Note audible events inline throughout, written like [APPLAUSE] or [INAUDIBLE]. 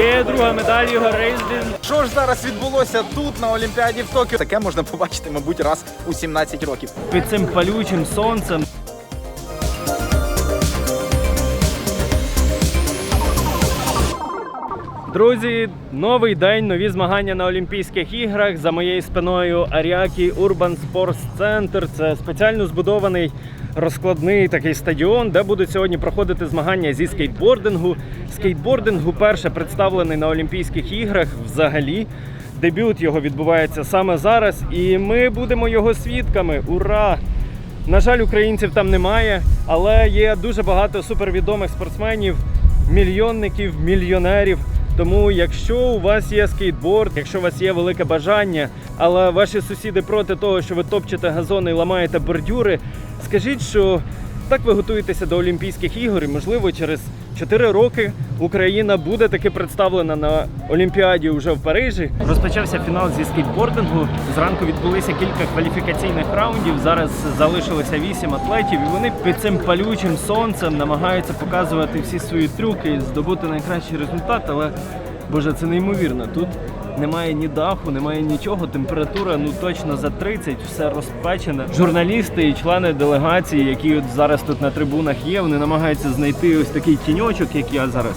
Є друга медаль Ігор Рейздин. Що ж зараз відбулося тут на Олімпіаді в Токіо? Таке можна побачити, мабуть, раз у 17 років. Під цим палючим сонцем. Друзі, новий день, нові змагання на Олімпійських іграх. За моєю спиною Аріакі Урбан Спортс Центр. Це спеціально збудований розкладний такий стадіон, де будуть сьогодні проходити змагання зі скейтбордингу. Скейтбординг уперше представлений на Олімпійських іграх взагалі. Дебют його відбувається саме зараз, і ми будемо його свідками. Ура! На жаль, українців там немає, але є дуже багато супервідомих спортсменів, мільйонників, мільйонерів. Тому, якщо у вас є скейтборд, якщо у вас є велике бажання, але ваші сусіди проти того, що ви топчете газони і ламаєте бордюри, скажіть, що так ви готуєтеся до Олімпійських ігор, і можливо через 4 роки Україна буде таки представлена на Олімпіаді вже в Парижі. Розпочався фінал зі скейтбордингу. Зранку відбулися кілька кваліфікаційних раундів. Зараз залишилося 8 атлетів, і вони під цим палючим сонцем намагаються показувати всі свої трюки, здобути найкращий результат. Але боже, це неймовірно. Тут немає ні даху, немає нічого. Температура ну точно за 30, все розпечене. Журналісти і члени делегації, які от зараз тут на трибунах є, вони намагаються знайти ось такий тіньочок, як я зараз.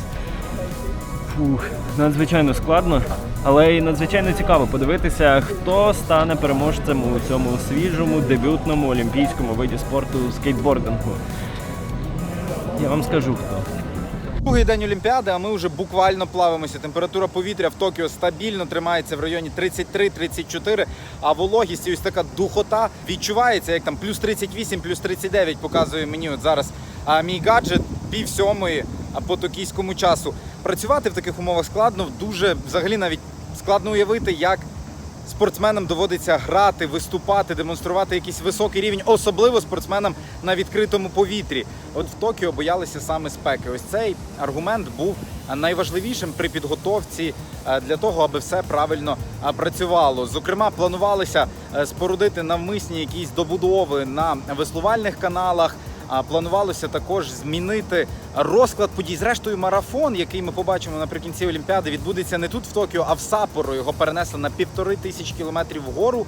Фух, надзвичайно складно, але і надзвичайно цікаво подивитися, хто стане переможцем у цьому свіжому дебютному олімпійському виді спорту скейтбордингу. Я вам скажу. Другий день Олімпіади, а ми вже буквально плавимося. Температура повітря в Токіо стабільно тримається в районі 33-34, а вологість і ось така духота відчувається, як там плюс 38, плюс 39 показує мені от зараз а, мій гаджет пів сьомої по токійському часу. Працювати в таких умовах складно, дуже взагалі навіть складно уявити, як спортсменам доводиться грати, виступати, демонструвати якийсь високий рівень, особливо спортсменам на відкритому повітрі. От в Токіо боялися саме спеки. Ось цей аргумент був найважливішим при підготовці е, для того, аби все правильно е, працювало. Зокрема, планувалося е, спорудити навмисні якісь добудови на веслувальних каналах. Планувалося також змінити розклад подій. Зрештою, марафон, який ми побачимо наприкінці Олімпіади, відбудеться не тут в Токіо, а в Сапоро. Його перенесли на півтори тисячі кілометрів вгору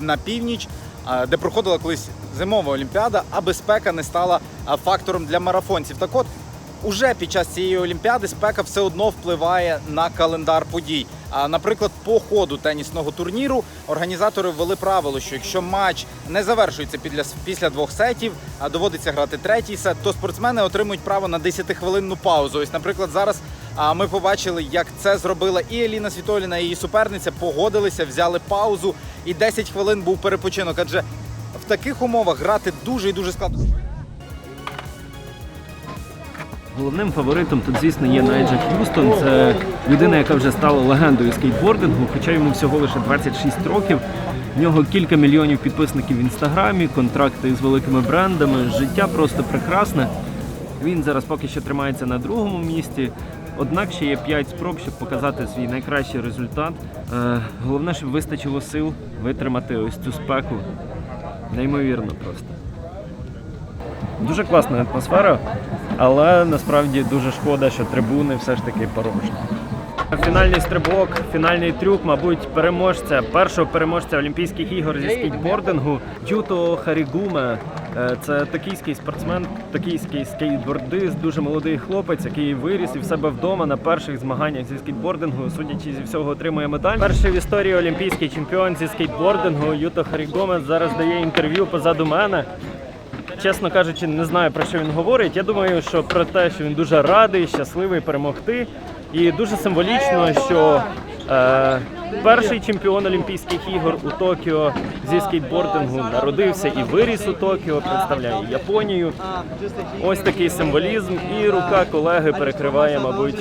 на північ, де проходила колись зимова Олімпіада, а безпека не стала фактором для марафонців. Так от. Уже під час цієї олімпіади спека все одно впливає на календар подій. Наприклад, по ходу тенісного турніру організатори ввели правило, що якщо матч не завершується після двох сетів, а доводиться грати третій сет, то спортсмени отримують право на 10-хвилинну паузу. Ось, наприклад, зараз ми побачили, як це зробила і Еліна Світоліна, і її суперниця погодилися, взяли паузу, і 10 хвилин був перепочинок. Адже в таких умовах грати дуже і дуже складно. Головним фаворитом тут, звісно, є Найджа Х'юстон. Це людина, яка вже стала легендою скейтбордингу, хоча йому всього лише 26 років. В нього кілька мільйонів підписників в інстаграмі, контракти з великими брендами. Життя просто прекрасне. Він зараз поки що тримається на другому місці. Однак ще є 5 спроб, щоб показати свій найкращий результат. Е, головне, щоб вистачило сил витримати ось цю спеку. Неймовірно просто. Дуже класна атмосфера, але насправді дуже шкода, що трибуни все ж таки порожні. Фінальний стрибок, фінальний трюк, мабуть, переможця, першого переможця Олімпійських ігор зі скейтбордингу Юто Харігуме. Е, Це токійський спортсмен, токійський скейтбордист, дуже молодий хлопець, який виріс і в себе вдома на перших змаганнях зі скейтбордингу, судячи зі всього, отримує медаль. Перший в історії олімпійський чемпіон зі скейтбордингу Юто Харігуме зараз дає інтерв'ю позаду мене. Чесно кажучи, не знаю про що він говорить. Я думаю, що про те, що він дуже радий, щасливий перемогти. І дуже символічно, що перший чемпіон Олімпійських ігор у Токіо зі скейтбордингу народився і виріс у Токіо, представляє Японію. Ось такий символізм, і рука колеги перекриває, мабуть,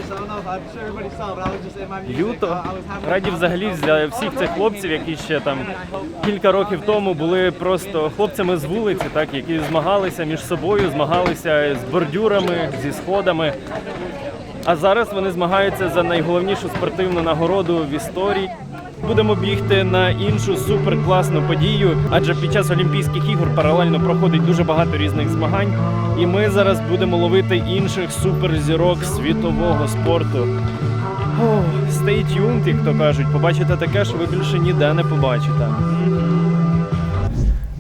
люто. Раді взагалі для всіх цих хлопців, які ще там кілька років тому були просто хлопцями з вулиці, так які змагалися між собою, змагалися з бордюрами, зі сходами. А зараз вони змагаються за найголовнішу спортивну нагороду в історії. Будемо бігти на іншу суперкласну подію, адже під час Олімпійських ігор паралельно проходить дуже багато різних змагань, і ми зараз будемо ловити інших суперзірок світового спорту. Stay tuned, як то кажуть, побачите таке, що ви більше ніде не побачите.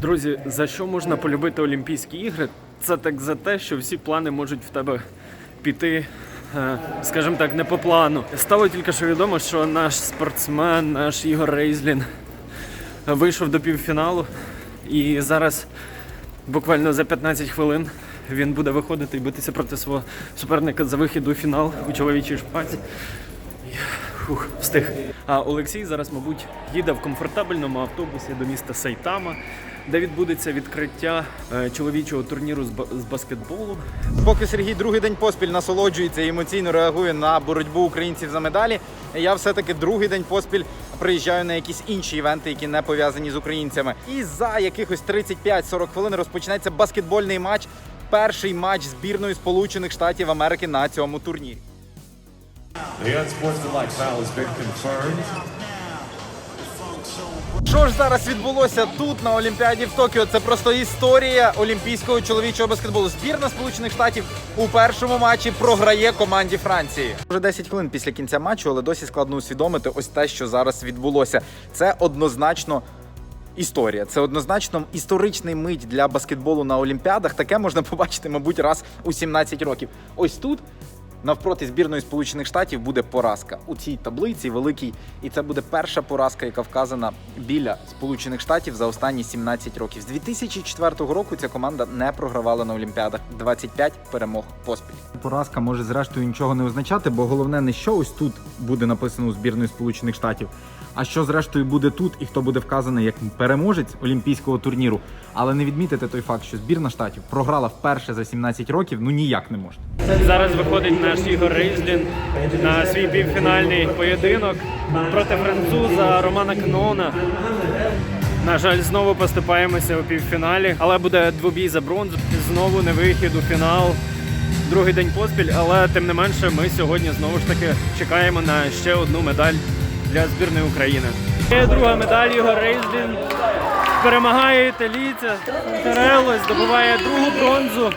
Друзі, за що можна полюбити Олімпійські ігри? Це так за те, що всі плани можуть в тебе піти, скажімо так, не по плану. Стало тільки що відомо, що наш спортсмен, наш Ігор Рейзлін вийшов до півфіналу. І зараз буквально за 15 хвилин він буде виходити і битися проти свого суперника за вихід у фінал у чоловічій шпаці. Фух, встиг. А Олексій зараз, мабуть, їде в комфортабельному автобусі до міста Сайтама, де відбудеться відкриття е, чоловічого турніру з, з баскетболу. Поки Сергій другий день поспіль насолоджується і емоційно реагує на боротьбу українців за медалі. Я все-таки другий день поспіль приїжджаю на якісь інші івенти, які не пов'язані з українцями. І за якихось 35-40 хвилин розпочнеться баскетбольний матч. Перший матч збірної Сполучених Штатів Америки на цьому турнірі. The unsportsmanlike foul has been confirmed. Що ж зараз відбулося тут на Олімпіаді в Токіо? Це просто історія олімпійського чоловічого баскетболу. Збірна Сполучених Штатів у першому матчі програє команді Франції. Вже 10 хвилин після кінця матчу, але досі складно усвідомити ось те, що зараз відбулося. Це однозначно. Історія це однозначно історичний мить для баскетболу на Олімпіадах. Таке можна [LAUGHS] побачити, мабуть, раз у 17 років. Ось тут навпроти збірної Сполучених Штатів буде поразка у цій таблиці великій, і це буде перша поразка, яка вказана біля Сполучених Штатів за останні 17 років. З 2004 року ця команда не програвала на Олімпіадах 25 перемог поспіль. Поразка може зрештою нічого не означати, бо головне не що ось тут буде написано у збірної Сполучених Штатів, а що зрештою буде тут і хто буде вказаний як переможець олімпійського турніру. Але не відмітити той факт, що збірна штатів програла вперше за 17 років, ну ніяк не можна. Зараз виходить наш Ігор Рейзлін на свій півфінальний поєдинок проти француза Романа Кнона. На жаль, знову поступаємося у півфіналі, але буде двобій за бронзу. Знову не вихід у фінал. Другий день поспіль, але тим не менше, ми сьогодні знову ж таки чекаємо на ще одну медаль для збірної України. Друга медаль Ігор Рейзлін перемагає італійця Тарело, здобуває другу бронзу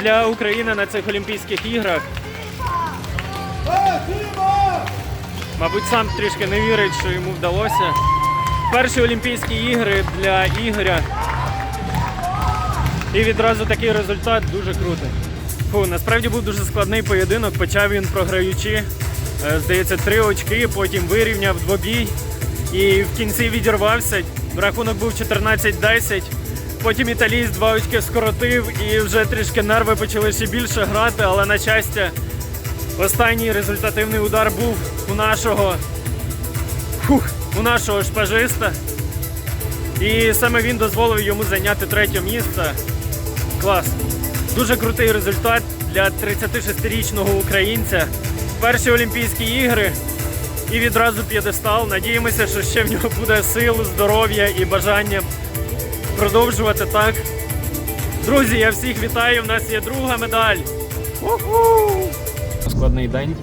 для України на цих Олімпійських іграх. Мабуть, сам трішки не вірить, що йому вдалося. Перші Олімпійські ігри для Ігоря. І відразу такий результат дуже крутий. Фу, насправді був дуже складний поєдинок. Почав він програючи. Е, Здається, три очки, потім вирівняв двобій і в кінці відірвався. Рахунок був 14-10. Потім італієць два очки скоротив і вже трішки нерви почали ще більше грати, але на щастя, останній результативний удар був у нашого фух, у нашого шпажиста. І саме він дозволив йому зайняти третє місце. Клас. Дуже крутий результат для 36-річного українця. Перші Олімпійські ігри і відразу п'єдестал. Надіємося, що ще в нього буде сил, здоров'я і бажання продовжувати так. Друзі, я всіх вітаю. У нас є друга медаль. Уху! Складний день.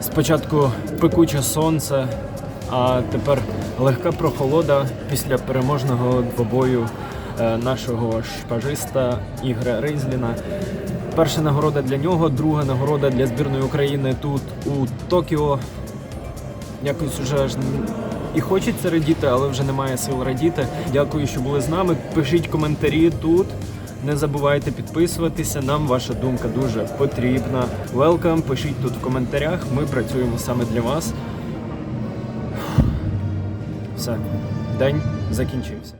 Спочатку пекуче сонце, а тепер легка прохолода після переможного двобою е, нашого шпажиста Ігоря Рейзліна. Перша нагорода для нього, друга нагорода для збірної України тут у Токіо. Якось уже аж і хочеться радіти, але вже немає сил радіти. Дякую, що були з нами. Пишіть коментарі тут. Не забувайте підписуватися. Нам ваша думка дуже потрібна. Welcome, пишіть тут в коментарях. Ми працюємо саме для вас. Все, день закінчився.